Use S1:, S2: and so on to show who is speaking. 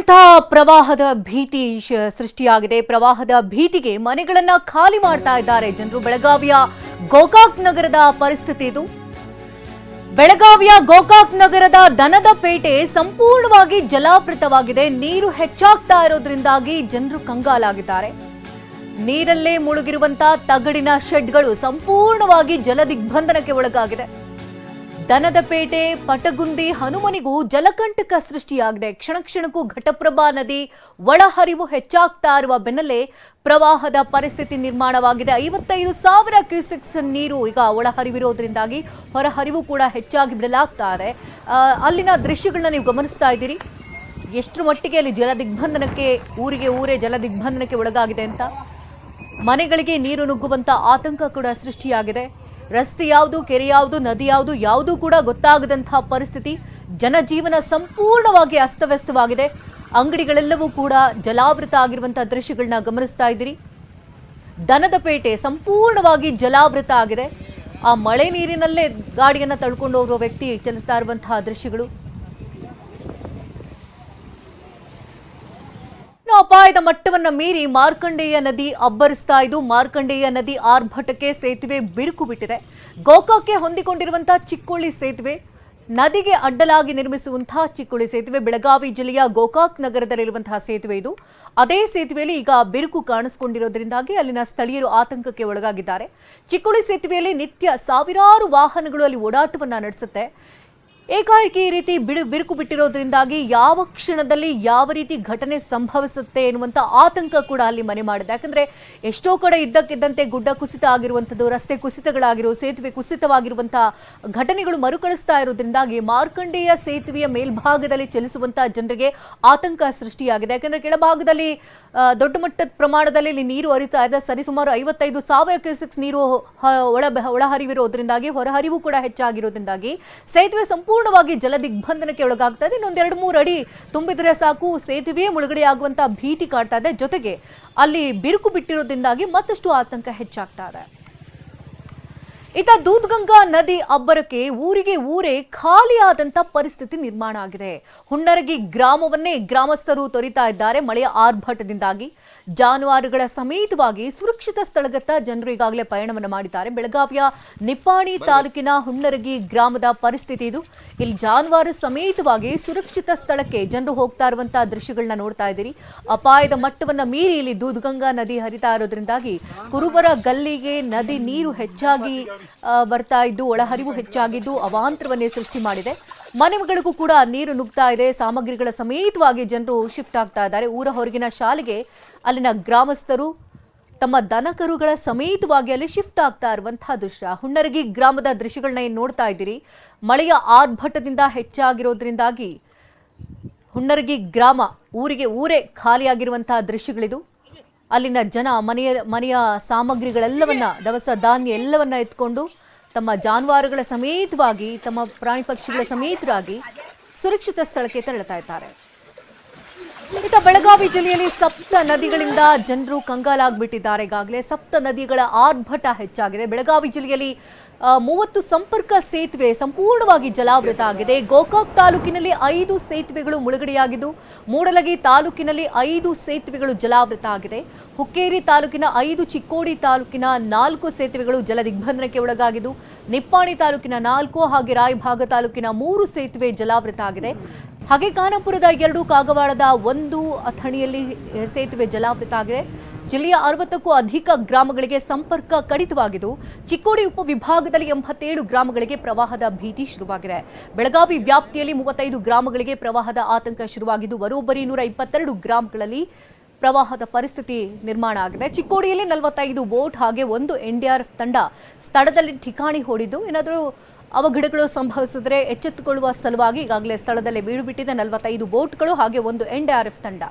S1: ಎಂತೆಂಥ ಪ್ರವಾಹದ ಭೀತಿ ಸೃಷ್ಟಿಯಾಗಿದೆ. ಪ್ರವಾಹದ ಭೀತಿಗೆ ಮನೆಗಳನ್ನ ಖಾಲಿ ಮಾಡ್ತಾ ಇದ್ದಾರೆ ಜನರು. ಬೆಳಗಾವಿಯ ಗೋಕಾಕ್ ನಗರದ ಪರಿಸ್ಥಿತಿ ಇದು. ಬೆಳಗಾವಿಯ ಗೋಕಾಕ್ ನಗರದ ದನದ ಪೇಟೆ ಸಂಪೂರ್ಣವಾಗಿ ಜಲಾವೃತವಾಗಿದೆ. ನೀರು ಹೆಚ್ಚಾಗ್ತಾ ಇರೋದ್ರಿಂದಾಗಿ ಜನರು ಕಂಗಾಲಾಗಿದ್ದಾರೆ. ನೀರಲ್ಲೇ ಮುಳುಗಿರುವಂತ ತಗಡಿನ ಶೆಡ್ಗಳು ಸಂಪೂರ್ಣವಾಗಿ ಜಲದಿಗ್ಬಂಧನಕ್ಕೆ ಒಳಗಾಗಿದೆ. ದನದ ಪೇಟೆ ಪಟಗುಂದಿ ಹನುಮನಿಗೂ ಜಲಕಂಟಕ ಸೃಷ್ಟಿಯಾಗಿದೆ. ಕ್ಷಣ ಕ್ಷಣಕ್ಕೂ ಘಟಪ್ರಭಾ ನದಿ ಒಳಹರಿವು ಹೆಚ್ಚಾಗ್ತಾ ಇರುವ ಬೆನ್ನಲ್ಲೇ ಪ್ರವಾಹದ ಪರಿಸ್ಥಿತಿ ನಿರ್ಮಾಣವಾಗಿದೆ. ಐವತ್ತೈದು ಸಾವಿರ ಕ್ಯೂಸೆಕ್ಸ್ ನೀರು ಈಗ ಒಳಹರಿವಿರೋದ್ರಿಂದಾಗಿ ಹೊರಹರಿವು ಕೂಡ ಹೆಚ್ಚಾಗಿ ಬಿಡಲಾಗ್ತಾ ಇದೆ. ಅಲ್ಲಿನ ದೃಶ್ಯಗಳನ್ನ ನೀವು ಗಮನಿಸ್ತಾ ಇದ್ದೀರಿ. ಎಷ್ಟು ಮಟ್ಟಿಗೆ ಅಲ್ಲಿ ಜಲ ದಿಗ್ಬಂಧನಕ್ಕೆ ಊರಿಗೆ ಊರೇ ಜಲ ದಿಗ್ಬಂಧನಕ್ಕೆ ಒಳಗಾಗಿದೆ ಅಂತ. ಮನೆಗಳಿಗೆ ನೀರು ನುಗ್ಗುವಂತ ಆತಂಕ ಕೂಡ ಸೃಷ್ಟಿಯಾಗಿದೆ. ರಸ್ತೆ ಯಾವುದು, ಕೆರೆ ಯಾವುದು, ನದಿ ಯಾವುದು, ಯಾವುದೂ ಕೂಡ ಗೊತ್ತಾಗದಂತಹ ಪರಿಸ್ಥಿತಿ ಜನಜೀವನ ಸಂಪೂರ್ಣವಾಗಿ ಅಸ್ತವ್ಯಸ್ತವಾಗಿದೆ. ಅಂಗಡಿಗಳೆಲ್ಲವೂ ಕೂಡ ಜಲಾವೃತ ಆಗಿರುವಂತಹ ದೃಶ್ಯಗಳನ್ನ ಗಮನಿಸ್ತಾ ಇದ್ದೀರಿ. ದನದ ಪೇಟೆ ಸಂಪೂರ್ಣವಾಗಿ ಜಲಾವೃತ ಆಗಿದೆ. ಆ ಮಳೆ ನೀರಿನಲ್ಲೇ ಗಾಡಿಯನ್ನು ತಳ್ಕೊಂಡು ಹೋಗುವ ವ್ಯಕ್ತಿ ಚಲಿಸ್ತಾ ಇರುವಂತಹ ದೃಶ್ಯಗಳು. ಅಪಾಯದ ಮಟ್ಟವನ್ನ ಮೀರಿ ಮಾರ್ಕಂಡೇಯ ನದಿ ಅಬ್ಬರಿಸ್ತಾ ಇದ್ದು, ಮಾರ್ಕಂಡೇಯ ನದಿ ಆರ್ಭಟಕ್ಕೆ ಸೇತುವೆ ಬಿರುಕು ಬಿಟ್ಟಿದೆ. ಗೋಕಾಕ್ಕೆ ಹೊಂದಿಕೊಂಡಿರುವಂತಹ ಚಿಕ್ಕೊಳ್ಳಿ ಸೇತುವೆ, ನದಿಗೆ ಅಡ್ಡಲಾಗಿ ನಿರ್ಮಿಸುವಂತಹ ಚಿಕ್ಕೊಳ್ಳಿ ಸೇತುವೆ, ಬೆಳಗಾವಿ ಜಿಲ್ಲೆಯ ಗೋಕಾಕ್ ನಗರದಲ್ಲಿರುವಂತಹ ಸೇತುವೆ ಇದು. ಅದೇ ಸೇತುವೆಯಲ್ಲಿ ಈಗ ಬಿರುಕು ಕಾಣಿಸಿಕೊಂಡಿರೋದ್ರಿಂದಾಗಿ ಅಲ್ಲಿನ ಸ್ಥಳೀಯರು ಆತಂಕಕ್ಕೆ ಒಳಗಾಗಿದ್ದಾರೆ. ಚಿಕ್ಕೊಳ್ಳಿ ಸೇತುವೆಯಲ್ಲಿ ನಿತ್ಯ ಸಾವಿರಾರು ವಾಹನಗಳು ಅಲ್ಲಿ ಓಡಾಟವನ್ನು ನಡೆಸುತ್ತೆ. ಏಕಾಏಕಿ ಈ ರೀತಿ ಬಿಡು ಬಿರುಕು ಬಿಟ್ಟಿರೋದ್ರಿಂದಾಗಿ ಯಾವ ಕ್ಷಣದಲ್ಲಿ ಯಾವ ರೀತಿ ಘಟನೆ ಸಂಭವಿಸುತ್ತೆ ಎನ್ನುವಂತ ಆತಂಕ ಕೂಡ ಅಲ್ಲಿ ಮನೆ ಮಾಡಿದೆ. ಯಾಕಂದ್ರೆ ಎಷ್ಟೋ ಕಡೆ ಇದ್ದಕ್ಕಿದ್ದಂತೆ ಗುಡ್ಡ ಕುಸಿತ ಆಗಿರುವಂಥದ್ದು, ರಸ್ತೆ ಕುಸಿತಗಳಾಗಿರೋ, ಸೇತುವೆ ಕುಸಿತವಾಗಿರುವಂಥ ಘಟನೆಗಳು ಮರುಕಳಿಸ್ತಾ ಇರೋದ್ರಿಂದಾಗಿ ಮಾರ್ಕಂಡೇಯ ಸೇತುವೆಯ ಮೇಲ್ಭಾಗದಲ್ಲಿ ಚಲಿಸುವಂತಹ ಜನರಿಗೆ ಆತಂಕ ಸೃಷ್ಟಿಯಾಗಿದೆ. ಯಾಕಂದ್ರೆ ಕೆಳಭಾಗದಲ್ಲಿ ದೊಡ್ಡ ಮಟ್ಟದ ಪ್ರಮಾಣದಲ್ಲಿ ಇಲ್ಲಿ ನೀರು ಹರಿತಾ ಇದೆ. ಸರಿಸುಮಾರು ಐವತ್ತೈದು ಸಾವಿರ ಕ್ಯೂಸೆಕ್ಸ್ ನೀರು ಒಳ ಒಳಹರಿವಿರೋದ್ರಿಂದಾಗಿ, ಹೊರಹರಿವು ಕೂಡ ಹೆಚ್ಚಾಗಿರೋದ್ರಿಂದಾಗಿ ಸೇತುವೆ ಸಂಪೂರ್ಣವಾಗಿ ಜಲ ದಿಗ್ಬಂಧನಕ್ಕೆ ಒಳಗಾಗ್ತಾ ಇದೆ. ಇನ್ನೊಂದೆರಡು ಮೂರು ಅಡಿ ತುಂಬಿದ್ರೆ ಸಾಕು. ಸೇತುವೆ ಮುಳುಗಡೆ ಆಗುವಂತ ಭೀತಿ ಕಾಡ್ತಾ ಇದೆ. ಜೊತೆಗೆ ಅಲ್ಲಿ ಬಿರುಕು ಬಿಟ್ಟಿರೋದ್ರಿಂದಾಗಿ ಮತ್ತಷ್ಟು ಆತಂಕ ಹೆಚ್ಚಾಗ್ತಾ ಇದೆ. ಇತ್ತ ದೂದ್ಗಂಗಾ ನದಿ ಅಬ್ಬರಕ್ಕೆ ಊರಿಗೆ ಊರೇ ಖಾಲಿಯಾದಂತ ಪರಿಸ್ಥಿತಿ ನಿರ್ಮಾಣ ಆಗಿದೆ. ಹುಣ್ಣರಗಿ ಗ್ರಾಮವನ್ನೇ ಗ್ರಾಮಸ್ಥರು ತೊರಿತಾ ಇದ್ದಾರೆ ಮಳೆಯ ಆರ್ಭಟದಿಂದಾಗಿ. ಜಾನುವಾರುಗಳ ಸಮೇತವಾಗಿ ಸುರಕ್ಷಿತ ಸ್ಥಳಗತ್ತ ಜನರು ಈಗಾಗಲೇ ಪಯಣವನ್ನು ಮಾಡಿದ್ದಾರೆ. ಬೆಳಗಾವಿಯ ನಿಪ್ಪಾಣಿ ತಾಲೂಕಿನ ಹುಣ್ಣರಗಿ ಗ್ರಾಮದ ಪರಿಸ್ಥಿತಿ ಇದು. ಇಲ್ಲಿ ಜಾನುವಾರು ಸಮೇತವಾಗಿ ಸುರಕ್ಷಿತ ಸ್ಥಳಕ್ಕೆ ಜನರು ಹೋಗ್ತಾ ಇರುವಂತಹ ದೃಶ್ಯಗಳನ್ನ ನೋಡ್ತಾ ಇದ್ದೀರಿ. ಅಪಾಯದ ಮಟ್ಟವನ್ನ ಮೀರಿ ಇಲ್ಲಿ ದೂದ್ಗಂಗಾ ನದಿ ಹರಿತಾ ಇರೋದ್ರಿಂದಾಗಿ ಕುರುಬರ ಗಲ್ಲಿಗೆ ನದಿ ನೀರು ಹೆಚ್ಚಾಗಿ ಬರ್ತಾ ಇದ್ದು, ಒಳಹರಿವು ಹೆಚ್ಚಾಗಿದ್ದು, ಅವಾಂತರವನ್ನೇ ಸೃಷ್ಟಿ ಮಾಡಿದೆ. ಮನೆಗಳಿಗೂ ಕೂಡ ನೀರು ನುಗ್ತಾ ಇದೆ. ಸಾಮಗ್ರಿಗಳ ಸಮೇತವಾಗಿ ಜನರು ಶಿಫ್ಟ್ ಆಗ್ತಾ ಇದ್ದಾರೆ. ಊರ ಹೊರಗಿನ ಶಾಲೆಗೆ ಅಲ್ಲಿನ ಗ್ರಾಮಸ್ಥರು ತಮ್ಮ ದನಕರುಗಳ ಸಮೇತವಾಗಿ ಅಲ್ಲಿ ಶಿಫ್ಟ್ ಆಗ್ತಾ ಇರುವಂತಹ ದೃಶ್ಯ. ಹುಣ್ಣರಗಿ ಗ್ರಾಮದ ದೃಶ್ಯಗಳನ್ನ ಏನು ನೋಡ್ತಾ ಇದ್ದೀರಿ? ಮಳೆಯ ಆರ್ಭಟದಿಂದ ಹೆಚ್ಚಾಗಿರೋದ್ರಿಂದಾಗಿ ಹುಣ್ಣರಗಿ ಗ್ರಾಮ ಊರಿಗೆ ಊರೇ ಖಾಲಿಯಾಗಿರುವಂತಹ ದೃಶ್ಯಗಳಿದು. ಅಲ್ಲಿನ ಜನ ಮನೆಯ ಮನೆಯ ಸಾಮಗ್ರಿಗಳೆಲ್ಲವನ್ನ, ದವಸ ಧಾನ್ಯ ಎಲ್ಲವನ್ನ ಎತ್ಕೊಂಡು ತಮ್ಮ ಜಾನುವಾರುಗಳ ಸಮೇತವಾಗಿ, ತಮ್ಮ ಪ್ರಾಣಿ ಪಕ್ಷಿಗಳ ಸಮೇತರಾಗಿ ಸುರಕ್ಷಿತ ಸ್ಥಳಕ್ಕೆ ತೆರಳುತ್ತಾ ಇದ್ದಾರೆ. ಇತ್ತ ಬೆಳಗಾವಿ ಜಿಲ್ಲೆಯಲ್ಲಿ ಸಪ್ತ ನದಿಗಳಿಂದ ಜನರು ಕಂಗಾಲಾಗ್ಬಿಟ್ಟಿದ್ದಾರೆ. ಈಗಾಗಲೇ ಸಪ್ತ ನದಿಗಳ ಆರ್ಭಟ ಹೆಚ್ಚಾಗಿದೆ. ಬೆಳಗಾವಿ ಜಿಲ್ಲೆಯಲ್ಲಿ ಮೂವತ್ತು ಸಂಪರ್ಕ ಸೇತುವೆ ಸಂಪೂರ್ಣವಾಗಿ ಜಲಾವೃತ ಆಗಿದೆ. ಗೋಕಾಕ್ ತಾಲೂಕಿನಲ್ಲಿ ಐದು ಸೇತುವೆಗಳು ಮುಳುಗಡೆಯಾಗಿದ್ದು, ಮೂಡಲಗಿ ತಾಲೂಕಿನಲ್ಲಿ ಐದು ಸೇತುವೆಗಳು ಜಲಾವೃತ ಆಗಿದೆ. ಹುಕ್ಕೇರಿ ತಾಲೂಕಿನ ಐದು, ಚಿಕ್ಕೋಡಿ ತಾಲೂಕಿನ ನಾಲ್ಕು ಸೇತುವೆಗಳು ಜಲ ದಿಗ್ಬಂಧನಕ್ಕೆ ಒಳಗಾಗಿದ್ದು, ನಿಪ್ಪಾಣಿ ತಾಲೂಕಿನ ನಾಲ್ಕು ಹಾಗೆ ರಾಯಭಾಗ ತಾಲೂಕಿನ ಮೂರು ಸೇತುವೆ ಜಲಾವೃತ ಆಗಿದೆ. ಹಾಗೆ ಖಾನಾಪುರದ ಎರಡು ಕಾಗವಾಡದ ಒಂದು ಅಥಣಿಯಲ್ಲಿ ಸೇತುವೆ ಜಲಾವೃತ ಆಗಿದೆ. ಜಿಲ್ಲೆಯ ಅರವತ್ತಕ್ಕೂ ಅಧಿಕ ಗ್ರಾಮಗಳಿಗೆ ಸಂಪರ್ಕ ಕಡಿತವಾಗಿದ್ದು, ಚಿಕ್ಕೋಡಿ ಉಪವಿಭಾಗದಲ್ಲಿ ಎಂಬತ್ತೇಳು ಗ್ರಾಮಗಳಿಗೆ ಪ್ರವಾಹದ ಭೀತಿ ಶುರುವಾಗಿದೆ. ಬೆಳಗಾವಿ ವ್ಯಾಪ್ತಿಯಲ್ಲಿ ಮೂವತ್ತೈದು ಗ್ರಾಮಗಳಿಗೆ ಪ್ರವಾಹದ ಆತಂಕ ಶುರುವಾಗಿದ್ದು, ಬರೋಬ್ಬರಿ ನೂರ ಇಪ್ಪತ್ತೆರಡು ಗ್ರಾಮಗಳಲ್ಲಿ ಪ್ರವಾಹದ ಪರಿಸ್ಥಿತಿ ನಿರ್ಮಾಣ ಆಗಿದೆ. ಚಿಕ್ಕೋಡಿಯಲ್ಲಿ ನಲವತ್ತೈದು ಬೋಟ್ ಹಾಗೆ ಒಂದು ಎನ್ಡಿಆರ್ಎಫ್ ತಂಡ ಸ್ಥಳದಲ್ಲಿ ಠಿಕಾಣಿ ಹೂಡಿದ್ದು, ಏನಾದರೂ ಅವಘಡಗಳು ಸಂಭವಿಸಿದರೆ ಎಚ್ಚೆತ್ತುಕೊಳ್ಳುವ ಸಲುವಾಗಿ ಈಗಾಗಲೇ ಸ್ಥಳದಲ್ಲೇ ಬೀಡುಬಿಟ್ಟಿದೆ ನಲವತ್ತೈದು ಬೋಟ್ಗಳು ಹಾಗೆ ಒಂದು ಎನ್ಡಿಆರ್ಎಫ್ ತಂಡ.